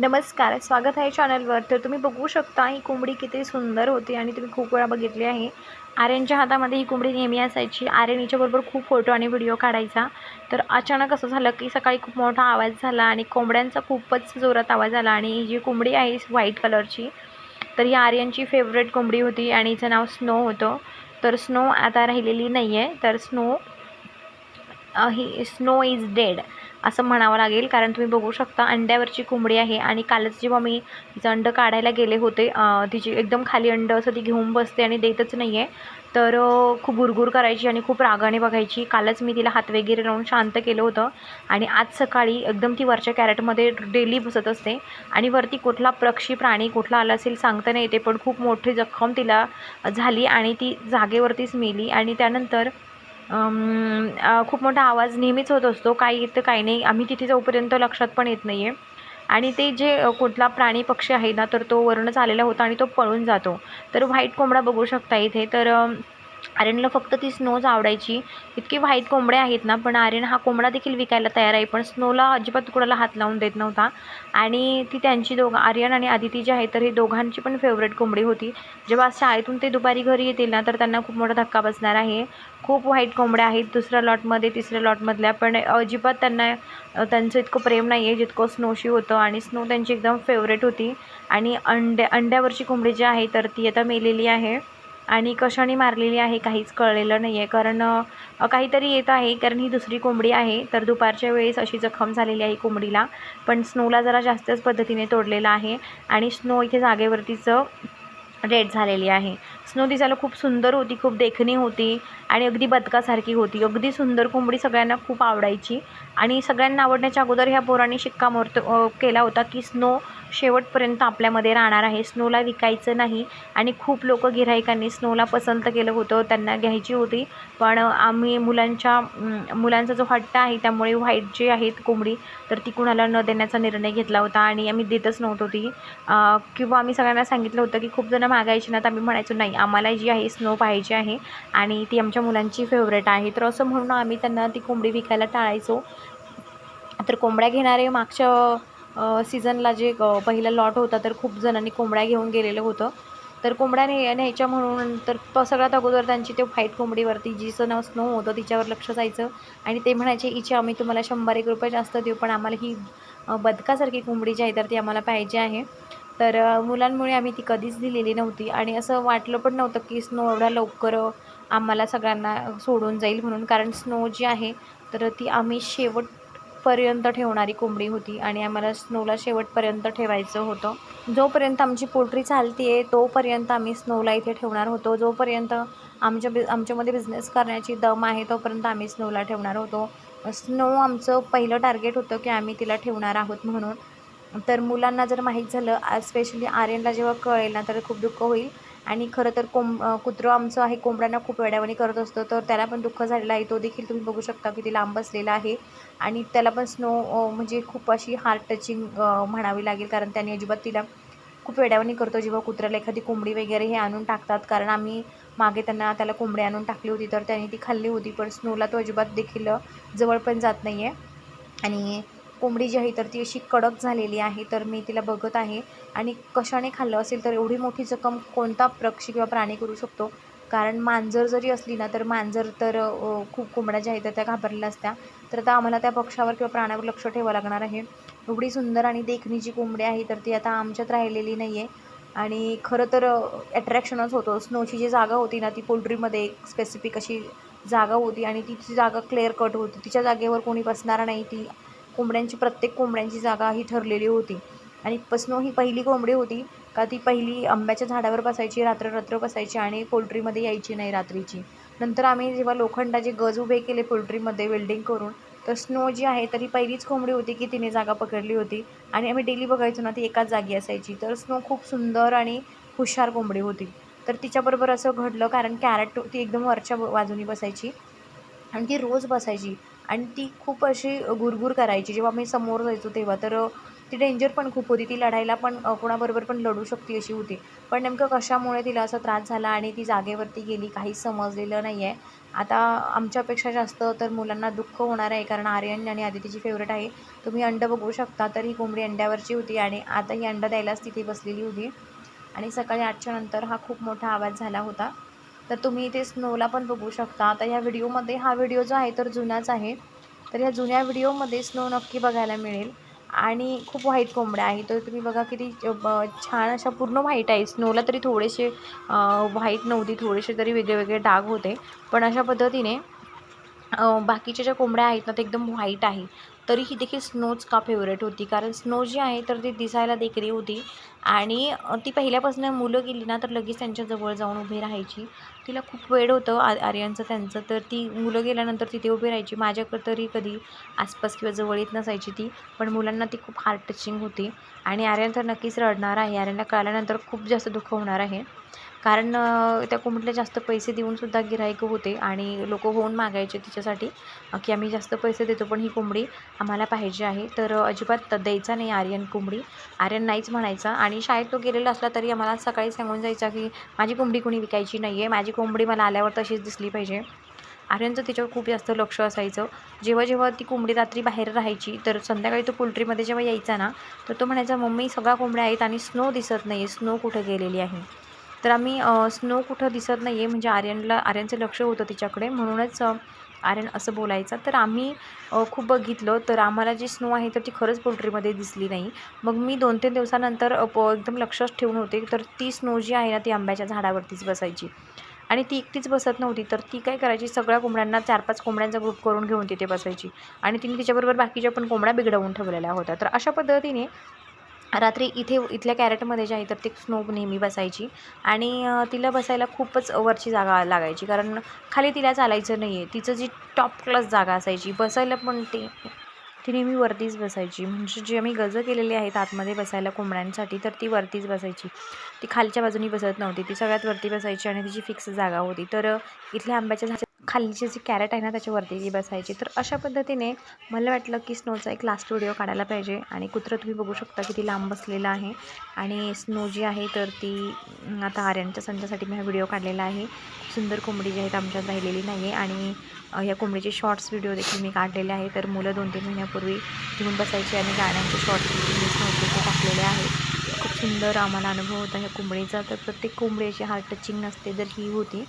नमस्कार स्वागत आहे चॅनलवर. तर तुम्ही बघू शकता ही कोंबडी किती सुंदर होती आणि तुम्ही खूप वेळा बघितली आहे. आर्यनच्या हातामध्ये ही कोंबडी नेहमी असायची. आर्यन हिच्याबरोबर खूप फोटो आणि व्हिडिओ काढायचा. तर अचानक असं झालं की सकाळी खूप मोठा आवाज झाला आणि कोंबड्यांचा खूपच जोरात आवाज आला आणि ही जी कोंबडी आहे व्हाईट कलरची तर ही आर्यनची फेवरेट कोंबडी होती आणि हिचं नाव स्नो होतं. तर स्नो आता राहिलेली नाही आहे तर स्नो ही स्नो इज डेड असं म्हणावं लागेल. कारण तुम्ही बघू शकता अंड्यावरची कोंबडी आहे आणि कालच जेव्हा मी तिचं अंडं काढायला गेले होते तिची एकदम खाली अंडं असं ती घेऊन बसते आणि देतच नाही आहे तर खूप गुरगुर करायची आणि खूप रागाने बघायची. कालच मी तिला हात वगैरे लावून शांत केलं होतं आणि आज सकाळी एकदम ती वरच्या कॅरेटमध्ये डेली बसत असते आणि वरती कुठला पक्षी प्राणी कुठला आला असेल सांगता नाही येते पण खूप मोठी जखम तिला झाली आणि ती जागेवरतीच मेली आणि त्यानंतर खूप मोठा आवाज नेहमीच होत असतो. काही येतं काही नाही. आम्ही तिथे जाऊपर्यंत लक्षात पण येत नाही आहे आणि ते जे कुठला प्राणी पक्षी आहे ना तर तो वरूनच आलेला होता आणि तो पळून जातो. तर व्हाईट कोंबडा बघू शकता इथे. तर आर्यनला फक्त ती स्नोज आवडायची. इतकी व्हाईट कोंबड्या आहेत ना पण आर्यन हा कोंबडा देखील विकायला तयार आहे पण स्नोला अजिबात कुणाला हात लावून देत नव्हता. आणि ती त्यांची दोघं आर्यन आणि आदिती जी आहे तर ही दोघांची पण फेवरेट कोंबडी होती. जेव्हा शाळेतून ते दुपारी घरी येतील ना तर त्यांना खूप मोठा धक्का बसणार आहे. खूप व्हाईट कोंबड्या आहेत दुसऱ्या लॉटमध्ये तिसऱ्या लॉटमधल्या पण अजिबात त्यांना त्यांचं इतकं प्रेम नाही आहे जितकं स्नोशी होतं. आणि स्नो त्यांची एकदम फेवरेट होती. आणि अंड्या अंड्यावरची कोंबडी जी आहे तर ती आता मेलेली आहे. आणि कशाने मारलेली आहे काहीच कळलेलं नाही आहे कारण काहीतरी येत आहे कारण ही दुसरी कोंबडी आहे. तर दुपारच्या वेळेस अशी जखम झालेली आहे कोंबडीला. पण स्नोला जरा जास्तच पद्धतीने तोडलेला आहे आणि स्नो इथे जागेवरतीच रेड झालेली आहे. स्नो दिसायला खूप सुंदर होती खूप देखणी होती आणि अगदी बदकासारखी होती. अगदी सुंदर कोंबडी सगळ्यांना खूप आवडायची. आणि सगळ्यांना आवडण्याच्या अगोदर ह्या पोरांनी शिक्कामोर्त केला होता की स्नो शेवटपर्यंत आपल्यामध्ये राहणार आहे. स्नोला विकायचं नाही आणि खूप लोक गिरायकांनी स्नोला पसंत केलं होतं. त्यांना घ्यायची होती. पण आम्ही मुलांच्या मुलांचा जो हट्टा आहे त्यामुळे व्हाईट जे आहेत कोंबडी तर ती कुणाला न देण्याचा निर्णय घेतला होता आणि आम्ही देतच नव्हतो ती. किंवा आम्ही सगळ्यांना सांगितलं होतं की खूप जणं मागायची ना तर आम्ही म्हणायचो नाही आम्हाला जी आहे स्नो पाहिजे आहे आणि ती आमच्या मुलांची फेवरेट आहे. तर असं म्हणून आम्ही त्यांना ती कोंबडी विकायला टाळायचो. तर कोंबड्या घेणारे मागच्या सीझनला जे पहिला लॉट होता तर खूप जणांनी कोंबड्या घेऊन गेलेलं होतं. तर कोंबड्या ने न्यायच्या म्हणून तर तो सगळ्यात अगोदर त्यांची ते व्हाईट कोंबडीवरती जिचं नाव स्नो होतं तिच्यावर लक्ष जायचं. आणि ते म्हणायचे इच्छा आम्ही तुम्हाला शंभर एक रुपये जास्त देऊ पण आम्हाला ही बदकासारखी कोंबडी जी आहे तर ती आम्हाला पाहिजे आहे. तर मुलांमुळे आम्ही ती कधीच दिलेली नव्हती. आणि असं वाटलं पण नव्हतं की स्नो एवढ्या लवकर आम्हाला सगळ्यांना सोडून जाईल म्हणून. कारण स्नो जी आहे तर ती आम्ही शेवट पर्यंत ठेवणारी कोंबडी होती आणि आम्हाला स्नोला शेवटपर्यंत ठेवायचं होतं. जोपर्यंत आमची पोल्ट्री चालते आहे तोपर्यंत आम्ही स्नोला इथे ठेवणार होतो. जोपर्यंत आमच्या बि आमच्यामध्ये बिझनेस करण्याची दम आहे तोपर्यंत आम्ही स्नोला ठेवणार होतो. स्नो आमचं पहिलं टार्गेट होतं की आम्ही तिला ठेवणार आहोत म्हणून. तर मुलांना जर माहीत झालं स्पेशली आर्यनला जेव्हा कळेल ना तर खूप दुःख होईल. आणि खरं तर कोंब कुत्रं आमचं आहे कोंबड्यांना खूप वेड्यावानी करत असतो. तर त्याला पण दुःख झालेलं आहे. तो देखील तुम्ही बघू शकता की ती लांब बसलेला आहे. आणि त्याला पण स्नो म्हणजे खूप अशी हार्ट टचिंग म्हणावी लागेल. कारण त्याने अजिबात तिला खूप वेड्यावानी करतो. जेव्हा कुत्र्याला एखादी कोंबडी वगैरे हे आणून टाकतात. कारण आम्ही मागे त्यांना त्याला कोंबडी आणून टाकली होती. तर त्याने ती खाल्ली होती. पण स्नोला तो अजिबात देखील जवळ पण जात नाही आहे आणि कोंबडी जी आहे तर ती अशी कडक झालेली आहे तर मी तिला बघत आहे. आणि कशाने खाल्लं असेल तर एवढी मोठी जखम कोणता पक्षी किंवा प्राणी करू शकतो? कारण मांजर जरी असली ना तर मांजर तर खूप कोंबड्या ज्या आहेत त्या घाबरलेल्या असत्या. तर आता आम्हाला त्या पक्षावर किंवा प्राण्यावर लक्ष ठेवावं लागणार आहे. एवढी सुंदर आणि देखणी जी कोंबडी आहे तर ती आता आमच्यात राहिलेली नाही आहे आणि खरं तर अट्रॅक्शनच होतं. स्नोची जी जागा होती ना ती पोल्ट्रीमध्ये एक स्पेसिफिक अशी जागा होती. आणि तिची जागा क्लिअर कट होती. तिच्या जागेवर कोणी बसणार नाही ती कोंबड्यांची प्रत्येक कोंबड्यांची जागा ही ठरलेली होती. आणि पसनो ही पहिली कोंबडी होती का ती पहिली आंब्याच्या झाडावर बसायची रात्र रात्र बसायची आणि पोल्ट्रीमध्ये यायची नाही रात्रीची. नंतर आम्ही जेव्हा लोखंडाचे गज उभे केले पोल्ट्रीमध्ये वेल्डिंग करून तर स्नो जी आहे तर ही पहिलीच कोंबडी होती की तिने जागा पकडली होती. आणि आम्ही डेली बघायचो ना ती एकाच जागी असायची. तर स्नो खूप सुंदर आणि हुशार कोंबडी होती. तर तिच्याबरोबर असं घडलं कारण कॅरेट ती एकदम वरच्या बाजूनी बसायची आणि ती रोज बसायची. आणि ती खूप अशी गुरगुर करायची. जेव्हा मी समोर जायचो तेव्हा तर ती डेंजर पण खूप होती. ती लढायला पण कोणाबरोबर पण लढू शकते अशी होती. पण नेमकं कशामुळे तिला असा त्रास झाला आणि ती जागेवरती गेली काहीच समजलेलं नाही आहे आता आमच्यापेक्षा जास्त तर मुलांना दुःख होणार आहे कारण आर्यन आणि आदितीची फेवरेट आहे. तुम्ही अंड बघू शकता तर ही कोंबडी अंड्यावरची होती आणि आता ही अंड द्यायलाच तिथे बसलेली होती. आणि सकाळी आठच्या नंतर हा खूप मोठा आवाज झाला होता. तर तुम्ही इथे स्नोला पण बघू शकता. आता ह्या व्हिडिओमध्ये हा व्हिडिओ जो आहे तर जुनाच आहे. तर ह्या जुन्या व्हिडिओमध्ये स्नो नक्की बघायला मिळेल. आणि खूप व्हाईट कोंबड्या आहे तर तुम्ही बघा किती छान अशा पूर्ण व्हाईट आहे स्नोला तरी थोडेसे व्हाईट नव्हती. थोडेसे तरी वेगळे वेगळे डाग होते. पण अशा पद्धतीने बाकीच्या ज्या कोंबड्या आहेत ना ते एकदम व्हाईट आहे. तरी ही देखील स्नोच का फेवरेट होती? कारण स्नो जी आहे तर ती दिसायला देखरी होती. आणि ती पहिल्यापासून मुलं गेली ना तर लगेच त्यांच्याजवळ जाऊन उभी राहायची. तिला खूप वेळ होतं आ आर्यनचं त्यांचं. तर ती मुलं गेल्यानंतर तिथे उभी राहायची. माझ्याकडं तरी कधी आसपास किंवा जवळ येत नसायची ती. पण मुलांना ती खूप हार्ट टचिंग होती. आणि आर्यन तर नक्कीच रडणार आहे. आर्यनला कळल्यानंतर खूप जास्त दुःख होणार आहे. कारण त्या कोंबडीला जास्त पैसे देऊनसुद्धा गिऱ्हाईक होते आणि लोक होऊन मागायचे तिच्यासाठी की आम्ही जास्त पैसे देतो पण ही कोंबडी आम्हाला पाहिजे आहे. तर अजिबात द्यायचा नाही आर्यन कोंबडी. आर्यन नाहीच म्हणायचा आणि शाळेत तो गेलेला असला तरी आम्हाला सकाळी सांगून जायचा की माझी कोंबडी कोणी विकायची नाही आहे माझी कोंबडी मला आल्यावर तशीच दिसली पाहिजे. आर्यनचं तिच्यावर खूप जास्त लक्ष असायचं. जेव्हा जेव्हा ती कोंबडी रात्री बाहेर राहायची तर संध्याकाळी तो पोल्ट्रीमध्ये जेव्हा यायचा ना तर तो म्हणायचा मम्मी सगळ्या कोंबड्या आहेत आणि स्नो दिसत नाही आहे स्नो कुठं गेलेली आहे? तर आम्ही स्नो कुठं दिसत नाही आहे म्हणजे आर्यनला आर्यनचं लक्ष होतं तिच्याकडे. म्हणूनच आर्यन असं बोलायचा. तर आम्ही खूप बघितलं. तर आम्हाला जी स्नो आहे तर ती खरंच पोल्ट्रीमध्ये दिसली नाही. मग मी दोन तीन दिवसानंतर प एकदम लक्षच ठेवून होते. तर ती स्नो जी आहे ना ती आंब्याच्या झाडावरतीच बसायची. आणि ती एकटीच बसत नव्हती. तर ती काय करायची? सगळ्या कोंबड्यांना चार पाच कोंबड्यांचा ग्रुप करून घेऊन तिथे बसायची. आणि तिने तिच्याबरोबर बाकीच्या पण कोंबड्या बिघडवून ठेवलेल्या होत्या. तर अशा पद्धतीने रात्री इथे इथल्या कॅरेटमध्ये जे आहे तर ती स्नो नेहमी बसायची आणि तिला बसायला खूपच वरची जागा लागायची. कारण खाली तिला चालायचं नाही आहे तिचं जी टॉप क्लास जागा असायची बसायला पण ते ती नेहमी वरतीच बसायची. म्हणजे जे आम्ही गजं केलेली आहेत आतमध्ये बसायला कोंबड्यांसाठी तर ती वरतीच बसायची. ती खालच्या बाजूनी बसत नव्हती. ती सगळ्यात वरती बसायची आणि तिची फिक्स जागा होती. तर इथल्या आंब्याच्या झाडाच्या खालची जी कॅरेट आहे ना त्याच्यावरती जी बसायची. तर अशा पद्धतीने मला वाटलं की स्नोचा एक लास्ट व्हिडिओ काढायला पाहिजे. आणि कुत्रं तुम्ही बघू शकता किती लांब बसलेलं आहे. आणि स्नो जी आहे तर ती आता आर्यांच्या संचासाठी मी हा व्हिडिओ काढलेला आहे. सुंदर कोंबडी जी आहेत आमच्यात राहिलेली नाही आहे आणि ह्या या कोंबडीचे शॉर्ट्स व्हिडिओ देखील मी काढलेले आहे तर मुलं दोन तीन महिन्यापूर्वी घेऊन बसायची आणि गाण्यांचे शॉर्ट्स देखील मी स्नोचे टाकलेले आहेत. खूप सुंदर आम्हाला अनुभव होता ह्या कोंबडीचा. तर प्रत्येक कोंबडी अशी हार्ट टचिंग नसते जर ही होती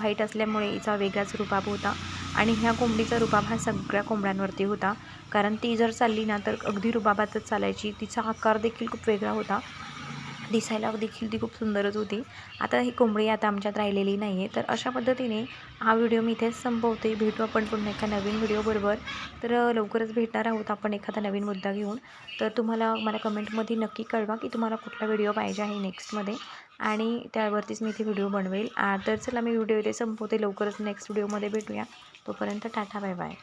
व्हाईट असल्यामुळे हिचा वेगळाच रुबाब होता. आणि ह्या कोंबडीचा रुबाब हा सगळ्या कोंबड्यांवरती होता. कारण ती जर चालली ना तर अगदी रुबाबातच चालायची. तिचा आकार देखील खूप वेगळा होता. दिसायला देखील ती खूप सुंदरच होती. आता ही कोंबडी आता आमच्यात राहिलेली नाही आहे तर अशा पद्धतीने हा व्हिडिओ मी इथेच संपवते. भेटू आपण पुन्हा एका नवीन व्हिडिओबरोबर तर लवकरच भेटणार आहोत आपण एखादा नवीन मुद्दा घेऊन. तर तुम्हाला मला कमेंटमध्ये नक्की कळवा की तुम्हाला कुठला व्हिडिओ पाहिजे आहे नेक्स्टमध्ये. आणि त्यावरतीच मी इथे व्हिडिओ बनवेल. तर चला मी व्हिडिओ इथे संपवते. लवकरच नेक्स्ट व्हिडिओमध्ये भेटूया. तोपर्यंत टाटा बाय बाय